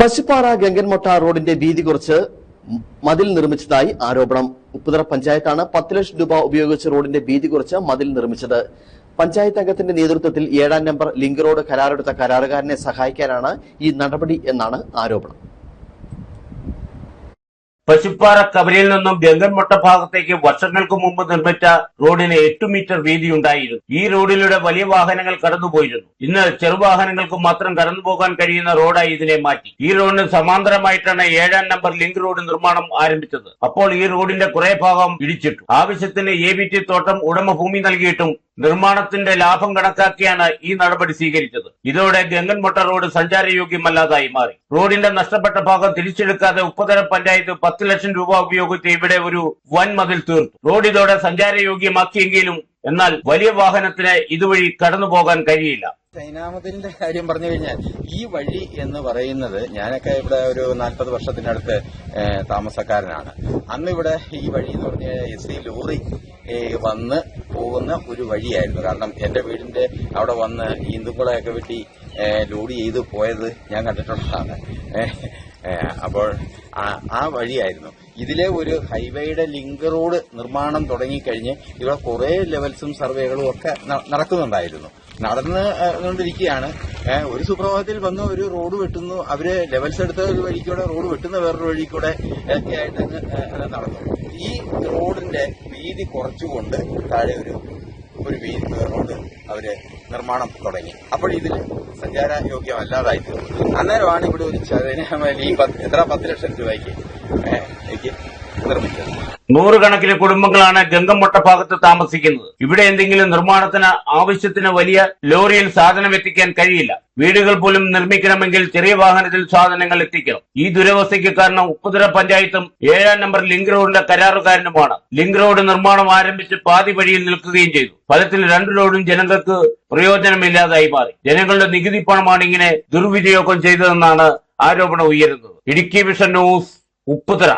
പശുപ്പാറ ഗംഗൻമൊട്ട റോഡിന്റെ വീതി കുറച്ച് മതിൽ നിർമ്മിച്ചതായി ആരോപണം. ഉപ്പുതറ പഞ്ചായത്താണ് പത്ത് ലക്ഷം രൂപ ഉപയോഗിച്ച് റോഡിന്റെ വീതി കുറച്ച് മതിൽ നിർമ്മിച്ചത്. പഞ്ചായത്ത് അംഗത്തിന്റെ നേതൃത്വത്തിൽ ഏഴാം നമ്പർ ലിങ്ക് റോഡ് കരാറെടുത്ത കരാറുകാരനെ സഹായിക്കാനാണ് ഈ നടപടി എന്നാണ് ആരോപണം. പശുപ്പാറ കവലയിൽ നിന്നും ഗംഗൻമൊട്ട ഭാഗത്തേക്ക് വർഷങ്ങൾക്ക് മുമ്പ് നിർമ്മിച്ച റോഡിന് എട്ട് മീറ്റർ വീതിയുണ്ടായിരുന്നു. ഈ റോഡിലൂടെ വലിയ വാഹനങ്ങൾ കടന്നുപോയിരുന്നു. ഇന്ന് ചെറുവാഹനങ്ങൾക്ക് മാത്രം കടന്നുപോകാൻ കഴിയുന്ന റോഡായി ഇതിനെ മാറ്റി. ഈ റോഡിന് സമാന്തരമായിട്ടാണ് ഏഴാം നമ്പർ ലിങ്ക് റോഡ് നിർമ്മാണം ആരംഭിച്ചത്. അപ്പോൾ ഈ റോഡിന്റെ കുറെ ഭാഗം ഇടിച്ചിട്ടു. ആവശ്യത്തിന് എ ബി ടി തോട്ടം ഉടമ ഭൂമി നൽകിയിട്ടും നിർമ്മാണത്തിന്റെ ലാഭം കണക്കാക്കിയാണ് ഈ നടപടി സ്വീകരിച്ചത്. ഇതോടെ ഗംഗൻമൊട്ട റോഡ് സഞ്ചാരയോഗ്യമല്ലാതായി മാറി. റോഡിന്റെ നഷ്ടപ്പെട്ട ഭാഗം തിരിച്ചെടുക്കാതെ ഉപ്പുതര പഞ്ചായത്ത് പത്ത് ലക്ഷം രൂപ ഉപയോഗിച്ച് ഇവിടെ ഒരു വൻ മതിൽ തീർത്തു. റോഡ് ഇതോടെ സഞ്ചാരയോഗ്യമാക്കിയെങ്കിലും എന്നാൽ വലിയ വാഹനത്തിന് ഇതുവഴി കടന്നു പോകാൻ കഴിയില്ല. ചൈനാമതിലിന്റെ കാര്യം പറഞ്ഞു കഴിഞ്ഞാൽ ഈ വഴി എന്ന് പറയുന്നത് ഞാനൊക്കെ ഇവിടെ ഒരു നാൽപ്പത് വർഷത്തിനടുത്ത് താമസക്കാരനാണ്. അന്ന് ഇവിടെ ഈ വഴി എന്ന് പറഞ്ഞ എസ് സി ലോറി വന്ന് പോകുന്ന ഒരു വഴിയായിരുന്നു. കാരണം എന്റെ വീടിന്റെ അവിടെ വന്ന് ഹിന്ദുക്കളെയൊക്കെ വെട്ടി ലോഡ് ചെയ്ത് പോയത് ഞാൻ കണ്ടിട്ടുള്ളതാണ്. അപ്പോൾ ആ- വഴിയായിരുന്നു. ഇതിലെ ഒരു ഹൈവേയുടെ ലിങ്ക് റോഡ് നിർമ്മാണം തുടങ്ങിക്കഴിഞ്ഞ് ഇവിടെ കുറെ ലെവൽസും സർവേകളും ഒക്കെ നടക്കുന്നുണ്ടായിരുന്നു. നടന്ന് കൊണ്ടിരിക്കുകയാണ് ഒരു സുപ്രഭാതത്തിൽ വന്ന് ഒരു റോഡ് വെട്ടുന്നു. അവർ ലെവൽസ് എടുത്ത ഒരു വഴിക്കൂടെ റോഡ് വെട്ടുന്ന വേറൊരു വഴി ഒക്കെ ആയിട്ട് നടന്നു. ഈ റോഡിന്റെ വീതി കുറച്ചുകൊണ്ട് താഴെ ഒരു ഒരു വീതി റോഡ് അവർ നിർമ്മാണം തുടങ്ങി. അപ്പോൾ ഇതിൽ സഞ്ചാര യോഗ്യമല്ലാതായി തീർന്നു അന്നേരമാണ് ഇവിടെ ഒരു പത്ത് എത്ര? പത്ത് ലക്ഷം രൂപയ്ക്ക്. ഏഹ്, ക്ക് നൂറുകണക്കിന് കുടുംബങ്ങളാണ് ഗംഗം ഭാഗത്ത് താമസിക്കുന്നത്. ഇവിടെ എന്തെങ്കിലും നിർമ്മാണത്തിന് ആവശ്യത്തിന് വലിയ ലോറിയിൽ സാധനം എത്തിക്കാൻ കഴിയില്ല. വീടുകൾ പോലും നിർമ്മിക്കണമെങ്കിൽ ചെറിയ വാഹനത്തിൽ സാധനങ്ങൾ എത്തിക്കണം. ഈ ദുരവസ്ഥയ്ക്ക് കാരണം ഉപ്പുതര പഞ്ചായത്തും ഏഴാം നമ്പർ ലിങ്ക് റോഡിന്റെ കരാറുകാരനുമാണ്. ലിങ്ക് റോഡ് നിർമ്മാണം ആരംഭിച്ച് പാതി വഴിയിൽ നിൽക്കുകയും ചെയ്തു. ഫലത്തിൽ രണ്ട് റോഡും ജനങ്ങൾക്ക് പ്രയോജനമില്ലാതായി മാറി. ജനങ്ങളുടെ നികുതി പണമാണ് ഇങ്ങനെ ദുർവിനിയോഗം ചെയ്തതെന്നാണ് ആരോപണം ഉയരുന്നത്. Idukki vision news Upputhara